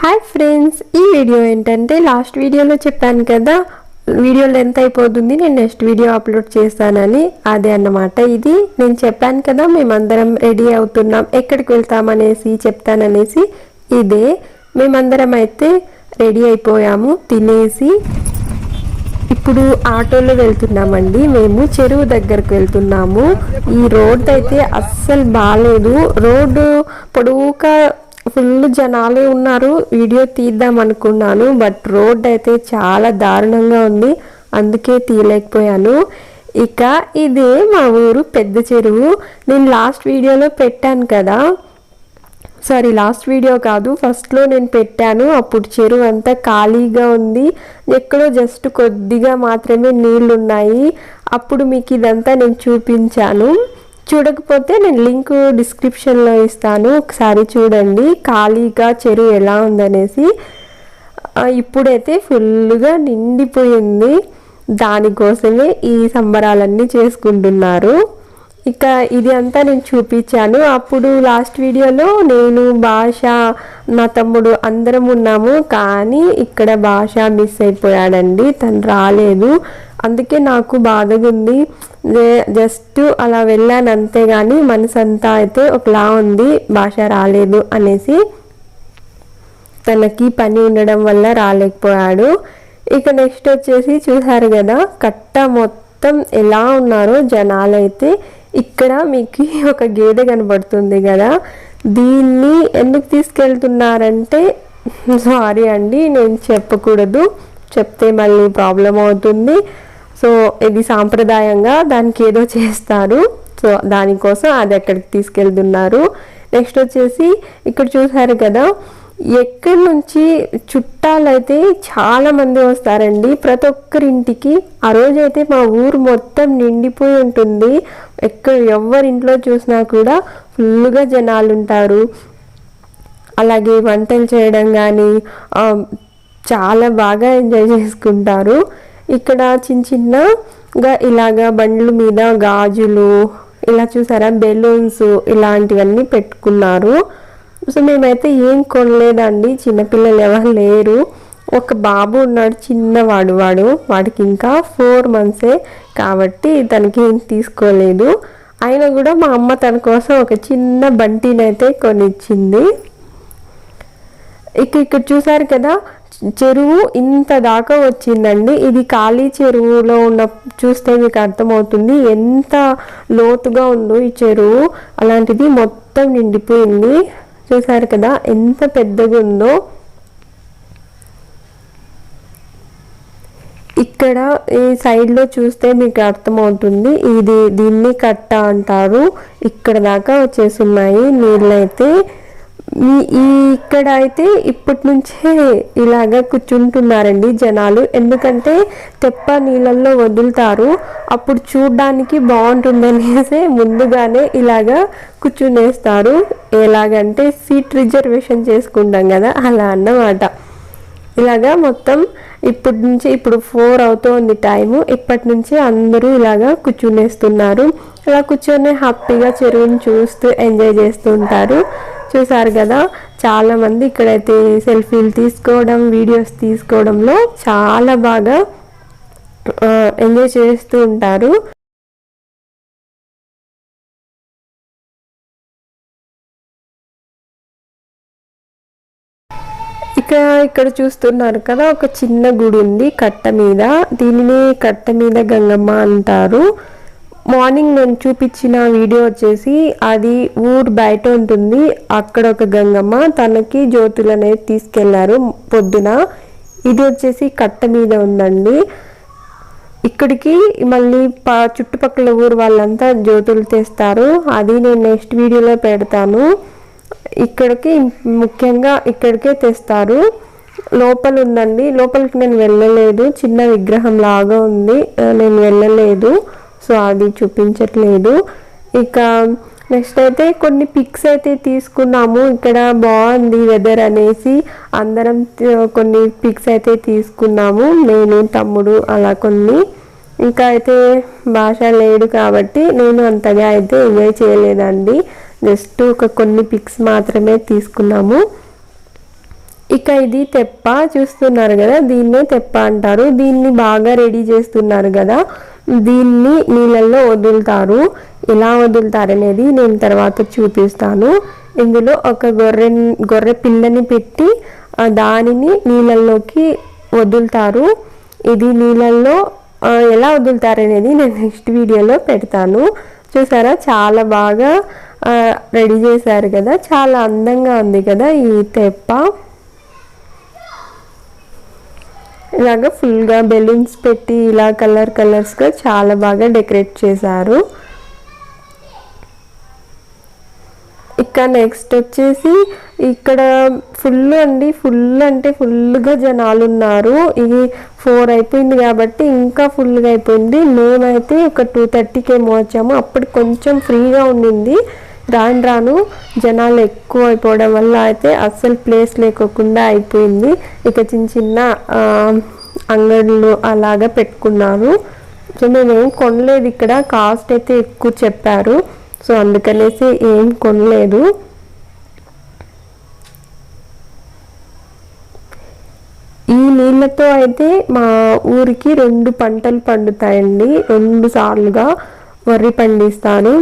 Hi friends ఈ video ఏంటంటే last వీడియోలో చెప్పాను కదా వీడియో లెంత్ అయిపోతుంది నేను నెక్స్ట్ వీడియో అప్లోడ్ చేస్తానని అదే అన్నమాట ఇది. నేను చెప్పాను కదా మేమందరం రెడీ అవుతున్నాం ఎక్కడికి వెళ్తామనేసి చెప్తాననేసి ఇదే. మేమందరం అయితే రెడీ అయిపోయాము తినేసి. ఇప్పుడు ఆటోలో వెళ్తున్నామండి మేము చెరువు దగ్గరకు వెళ్తున్నాము. ఈ రోడ్ అయితే అస్సలు బాగాలేదు రోడ్డు పొడవుగా ఫుల్ జనాలే ఉన్నారు. వీడియో తీద్దాం అనుకున్నాను. బట్ రోడ్ అయితే చాలా దారుణంగా ఉంది. అందుకే తీయలేకపోయాను. ఇక ఇదే మా ఊరు పెద్ద చెరువు. నేను లాస్ట్ వీడియోలో పెట్టాను కదా. సారీ లాస్ట్ వీడియో కాదు. ఫస్ట్లో నేను పెట్టాను. అప్పుడు చెరువు అంతా ఖాళీగా ఉంది. ఎక్కడో జస్ట్ కొద్దిగా మాత్రమే నీళ్ళు ఉన్నాయి అప్పుడు మీకు ఇదంతా నేను చూపించాను. చూడకపోతే నేను లింక్ డిస్క్రిప్షన్లో ఇస్తాను. ఒకసారి చూడండి. ఖాళీగా చెరువు ఎలా ఉందనేసి. ఇప్పుడైతే ఫుల్గా నిండిపోయింది. దానికోసమే ఈ సంబరాలన్నీ చేసుకుంటున్నారు. ఇక ఇది అంతా నేను చూపించాను. అప్పుడు లాస్ట్ వీడియోలో నేను భాష నా తమ్ముడు అందరం ఉన్నాము. కానీ ఇక్కడ భాష మిస్ అయిపోయాడండి. తను రాలేదు. అందుకే నాకు బాధగా ఉంది జస్ట్ అలా వెళ్ళాను అంతే కానీ మనసంతా అయితే ఒకలా ఉంది భాష రాలేదు అనేసి తనకి పని ఉండడం వల్ల రాలేకపోయాడు. ఇక నెక్స్ట్ వచ్చేసి చూసారు కదా కట్ట మొత్తం ఎలా ఉన్నారో జనాలైతే ఇక్కడ మీకు ఒక గేదె కనబడుతుంది కదా. దీన్ని ఎందుకు తీసుకెళ్తున్నారంటే సారీ అండి నేను చెప్పకూడదు. చెప్తే మళ్ళీ ప్రాబ్లం అవుతుంది. సో ఇది సాంప్రదాయంగా దానికి ఏదో చేస్తారు. సో దానికోసం అది ఎక్కడికి తీసుకెళ్తున్నారు. నెక్స్ట్ వచ్చేసి ఇక్కడ చూసారు కదా ఎక్కడి నుంచి చుట్టాలైతే చాలా మంది వస్తారండి. ప్రతి ఒక్కరింటికి ఆ రోజైతే మా ఊరు మొత్తం నిండిపోయి ఉంటుంది. ఎక్కడ ఎవరింట్లో చూసినా కూడా ఫుల్గా జనాలు ఉంటారు. అలాగే వంటలు చేయడం కానీ చాలా బాగా ఎంజాయ్ చేసుకుంటారు. ఇక్కడ చిన్న చిన్నగా ఇలాగా బండ్ల మీద గాజులు ఇలా చూసారా? బెలూన్స్ ఇలాంటివన్నీ పెట్టుకున్నారు. సో మేమైతే ఏం కొనలేదండి. చిన్నపిల్లలు ఎవరు లేరు. ఒక బాబు ఉన్నాడు చిన్నవాడు వాడు. వాడికి ఇంకా ఫోర్ మంత్సే కాబట్టి తనకి ఏం తీసుకోలేదు. అయినా కూడా మా అమ్మ తన కోసం ఒక చిన్న బంటినైతే కొనిచ్చింది. ఇక ఇక్కడ చూసారు కదా చెరువు ఇంత దాకా వచ్చిందండి. ఇది ఖాళీ చెరువులో ఉన్న చూస్తే మీకు అర్థమవుతుంది ఎంత లోతుగా ఉందో ఈ చెరువు. అలాంటిది మొత్తం నిండిపోయింది. చూసారు కదా ఎంత పెద్దగా ఉందో. ఇక్కడ ఈ సైడ్లో చూస్తే మీకు అర్థమవుతుంది. ఇది దీన్ని కట్ట అంటారు. ఇక్కడ దాకా వచ్చేసి ఉన్నాయి. నీళ్ళైతే మీ ఈ ఇక్కడ అయితే ఇప్పటి నుంచే ఇలాగా కూర్చుంటున్నారండి జనాలు. ఎందుకంటే తెప్ప నీళ్ళల్లో వదులుతారు. అప్పుడు చూడ్డానికి బాగుంటుందనేసి ముందుగానే ఇలాగా కూర్చునేస్తారు. ఎలాగంటే సీట్ రిజర్వేషన్ చేసుకుంటాం కదా అలా అన్నమాట. ఇలాగా మొత్తం ఇప్పటి నుంచి ఇప్పుడు ఫోర్ అవుతోంది టైము. ఇప్పటి నుంచి అందరూ ఇలాగా కూర్చునేస్తున్నారు. ఇలా కూర్చొని హ్యాపీగా చెరువుని చూస్తూ ఎంజాయ్ చేస్తూ ఉంటారు చూసారు కదా? చాలా మంది ఇక్కడైతే సెల్ఫీలు తీసుకోవడం వీడియోస్ తీసుకోవడంలో చాలా బాగా ఎంజాయ్ చేస్తూ ఉంటారు. ఇక ఇక్కడ చూస్తున్నారు కదా ఒక చిన్న గుడి ఉంది కట్ట మీద. దీనిని కట్ట మీద గంగమ్మ అంటారు. మార్నింగ్ నేను చూపించిన వీడియో వచ్చేసి అది ఊరు బయట ఉంటుంది. అక్కడ ఒక గంగమ్మ తనకి జ్యోతులు అనేది తీసుకెళ్ళారు పొద్దున. ఇది వచ్చేసి కట్ట మీద ఉందండి. ఇక్కడికి మళ్ళీ పా చుట్టుపక్కల ఊరు వాళ్ళంతా జ్యోతులు తెస్తారు. అది నేను నెక్స్ట్ వీడియోలో పెడతాను. ఇక్కడికి ముఖ్యంగా ఇక్కడికే తెస్తారు. లోపల ఉందండి. లోపలికి నేను వెళ్ళలేదు. చిన్న విగ్రహం లాగా ఉంది. నేను వెళ్ళలేదు. సో అది చూపించట్లేదు. ఇక నెక్స్ట్ అయితే కొన్ని పిక్స్ అయితే తీసుకున్నాము. ఇక్కడ బాగుంది వెదర్ అనేసి అందరం కొన్ని పిక్స్ అయితే తీసుకున్నాము. నేను తమ్ముడు అలా కొన్ని. ఇంకా అయితే భాష లేడు కాబట్టి నేను అంతగా అయితే ఎంజాయ్ చేయలేదండి. జస్ట్ ఒక కొన్ని పిక్స్ మాత్రమే తీసుకున్నాము. ఇక ఇది తెప్ప చూస్తున్నారు కదా దీన్నే తెప్ప అంటారు. దీన్ని బాగా రెడీ చేస్తున్నారు కదా దీన్ని నీళ్ళల్లో వదులుతారు. ఎలా వదులుతారు అనేది నేను తర్వాత చూపిస్తాను. ఇందులో ఒక గొర్రె గొర్రె పిల్లని పెట్టి దానిని నీళ్ళల్లోకి వదులుతారు. ఇది నీళ్ళల్లో ఎలా వదులుతారు అనేది నేను నెక్స్ట్ వీడియోలో పెడతాను. చూసారా? చాలా బాగా రెడీ చేశారు కదా చాలా అందంగా ఉంది కదా ఈ తెప్ప. ఇలాగ ఫుల్గా బెలూన్స్ పెట్టి ఇలా కలర్ కలర్స్గా చాలా బాగా డెకరేట్ చేశారు. ఇక నెక్స్ట్ వచ్చేసి ఇక్కడ ఫుల్ అండి ఫుల్ అంటే ఫుల్గా జనాలు ఉన్నారు. ఇది ఫోర్ అయిపోయింది కాబట్టి ఇంకా ఫుల్గా అయిపోయింది. మేమైతే ఒక టూ థర్టీకి ఏమో వచ్చాము. అప్పుడు కొంచెం ఫ్రీగా ఉండింది. రాను రాను జనాలు ఎక్కువ అయిపోవడం వల్ల అయితే అస్సలు ప్లేస్ లేకోకుండా అయిపోయింది. ఇక చిన్న చిన్న ఆ, అంగడులు అలాగా పెట్టుకున్నారు. సో మేము ఏం కొనలేదు ఇక్కడ. కాస్ట్ అయితే ఎక్కువ చెప్పారు. సో అందుకనేసి ఏం కొనలేదు. ఈ నీళ్ళతో అయితే మా ఊరికి రెండు పంటలు పండుతాయండి. రెండు సార్లుగా వరి పండిస్తాను.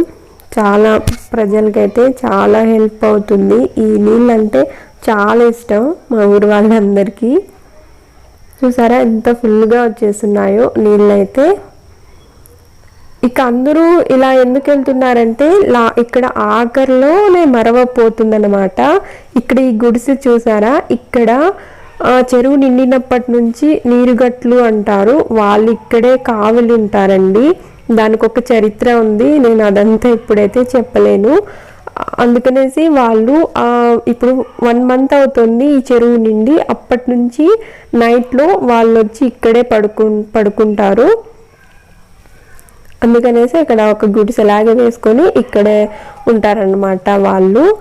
చాలా ప్రజలకైతే చాలా హెల్ప్ అవుతుంది. ఈ నీళ్ళు అంటే చాలా ఇష్టం మా ఊరు వాళ్ళందరికీ. చూసారా ఎంత ఫుల్గా వచ్చేస్తున్నాయో నీళ్ళైతే. ఇక అందరూ ఇలా ఎందుకు వెళ్తున్నారంటే లా ఇక్కడ ఆఖరిలోనే మరవపోతుందన్నమాట ఇక్కడ ఈ గుడిసె చూసారా? ఇక్కడ ఆ, చెరువు నిండినప్పటి నుంచి నీరుగట్లు అంటారు. వాళ్ళు ఇక్కడే కావలి ఉంటారండి. దానికి ఒక చరిత్ర ఉంది. నేను అదంతా ఇప్పుడైతే చెప్పలేను. అందుకనేసి వాళ్ళు ఇప్పుడు వన్ మంత్ అవుతుంది ఈ చెరువు నిండి. అప్పటి నుంచి నైట్లో వాళ్ళు వచ్చి ఇక్కడే పడుకు పడుకుంటారు. అందుకనేసి ఇక్కడ ఒక గుడిసెలాగే వేసుకొని ఇక్కడే ఉంటారన్నమాట వాళ్ళు.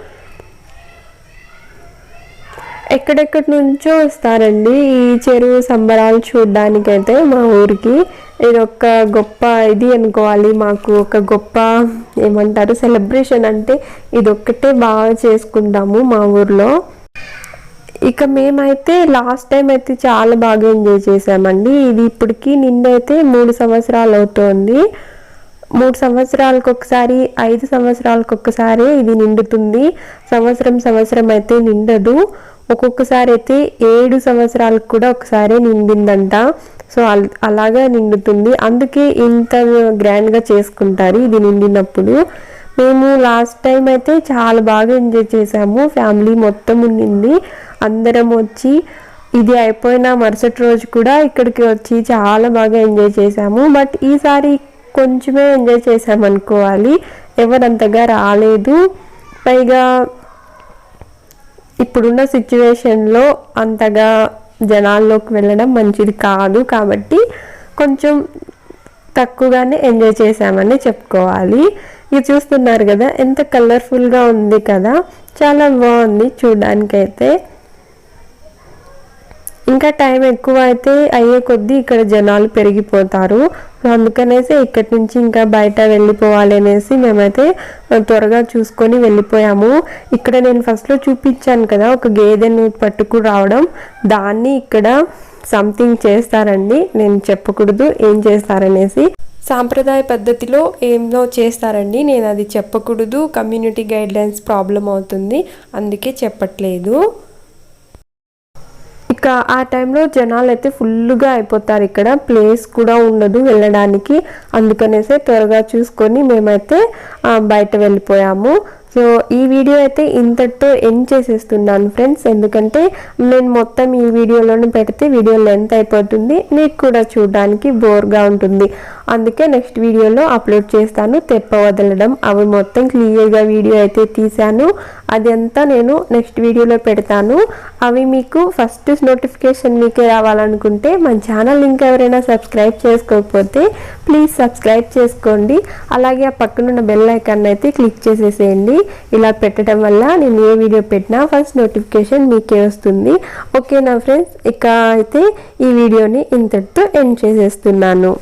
ఎక్కడెక్కడి నుంచో వస్తారండి. ఈ చెరువు సంబరాలు చూడడానికైతే మా ఊరికి. ఇది ఒక గొప్ప ఇది అనుకోవాలి. మాకు ఒక గొప్ప ఏమంటారు సెలబ్రేషన్ అంటే ఇది ఒక్కటే బాగా చేసుకుంటాము మా ఊర్లో. ఇక మేమైతే లాస్ట్ టైం అయితే చాలా బాగా ఎంజాయ్ చేసామండి ఇది ఇప్పటికి నిండైతే మూడు సంవత్సరాలు అవుతోంది. మూడు సంవత్సరాలకు ఒకసారి ఐదు సంవత్సరాలకు ఒకసారి ఇది నిండుతుంది. సంవత్సరం సంవత్సరం అయితే నిండదు. ఒక్కొక్కసారి అయితే ఏడు సంవత్సరాలకు కూడా ఒకసారి నిండిందంట. సో అల్- అలాగా నిండుతుంది. అందుకే ఇంత గ్రాండ్గా చేసుకుంటారు ఇది నిండినప్పుడు. మేము లాస్ట్ టైం అయితే చాలా బాగా ఎంజాయ్ చేసాము. ఫ్యామిలీ మొత్తం ఉండింది. అందరం వచ్చి ఇది అయిపోయిన మరుసటి రోజు కూడా ఇక్కడికి వచ్చి చాలా బాగా ఎంజాయ్ చేసాము. బట్ ఈసారి కొంచెమే ఎంజాయ్ చేసామనుకోవాలి. ఎవరంతగా రాలేదు. పైగా ఇప్పుడున్న సిచ్యువేషన్లో అంతగా జనాల్లోకి వెళ్ళడం మంచిది కాదు కాబట్టి కొంచెం తక్కువగానే ఎంజాయ్ చేసామని చెప్పుకోవాలి. ఇది చూస్తున్నారు కదా ఎంత కలర్ఫుల్గా ఉంది కదా. చాలా బాగుంది చూడడానికైతే. ఇంకా టైం ఎక్కువ అయితే అయ్యే కొద్దీ ఇక్కడ జనాలు పెరిగిపోతారు. అందుకనేసి ఇక్కడి నుంచి ఇంకా బయట వెళ్ళిపోవాలి అనేసి మేమైతే త్వరగా చూసుకొని వెళ్ళిపోయాము. ఇక్కడ నేను ఫస్ట్లో చూపించాను కదా ఒక గేదెను పట్టుకు రావడం. దాన్ని ఇక్కడ సంథింగ్ చేస్తారండి. నేను చెప్పకూడదు ఏం చేస్తారనేసి. సాంప్రదాయ పద్ధతిలో ఏమో చేస్తారండి. నేను అది చెప్పకూడదు. కమ్యూనిటీ గైడ్లైన్స్ ప్రాబ్లం అవుతుంది. అందుకే చెప్పట్లేదు. ఇంకా ఆ టైంలో జనాలు అయితే ఫుల్గా అయిపోతారు. ఇక్కడ ప్లేస్ కూడా ఉండదు వెళ్ళడానికి. అందుకనేసే త్వరగా చూసుకొని మేమైతే బయట వెళ్ళిపోయాము. సో ఈ వీడియో అయితే ఇంతటితో ఎండ్ చేసేస్తున్నాను ఫ్రెండ్స్. ఎందుకంటే నేను మొత్తం ఈ వీడియోలోనే పెడితే వీడియో లెంత్ అయిపోతుంది. మీకు కూడా చూడడానికి బోర్గా ఉంటుంది. అందుకే నెక్స్ట్ వీడియోలో అప్లోడ్ చేస్తాను. తెప్ప వదలడం. అవి మొత్తం క్లియర్గా వీడియో అయితే తీశాను. అదంతా నేను నెక్స్ట్ వీడియోలో పెడతాను. అవి మీకు ఫస్ట్ నోటిఫికేషన్ మీకే రావాలనుకుంటే మన ఛానల్ ఇంకా ఎవరైనా సబ్స్క్రైబ్ చేసుకోకపోతే ప్లీజ్ సబ్స్క్రైబ్ చేసుకోండి. అలాగే ఆ పక్కనున్న బెల్ ఐకాన్ అయితే క్లిక్ చేసేసేయండి. ఇలా పెట్టడం వల్ల నేను ఏ వీడియో పెట్టినా ఫస్ట్ నోటిఫికేషన్ మీకే వస్తుంది. ఓకేనా ఫ్రెండ్స్ ఇక అయితే ఈ వీడియోని ఇంతటితో ఎండ్ చేసేస్తున్నాను.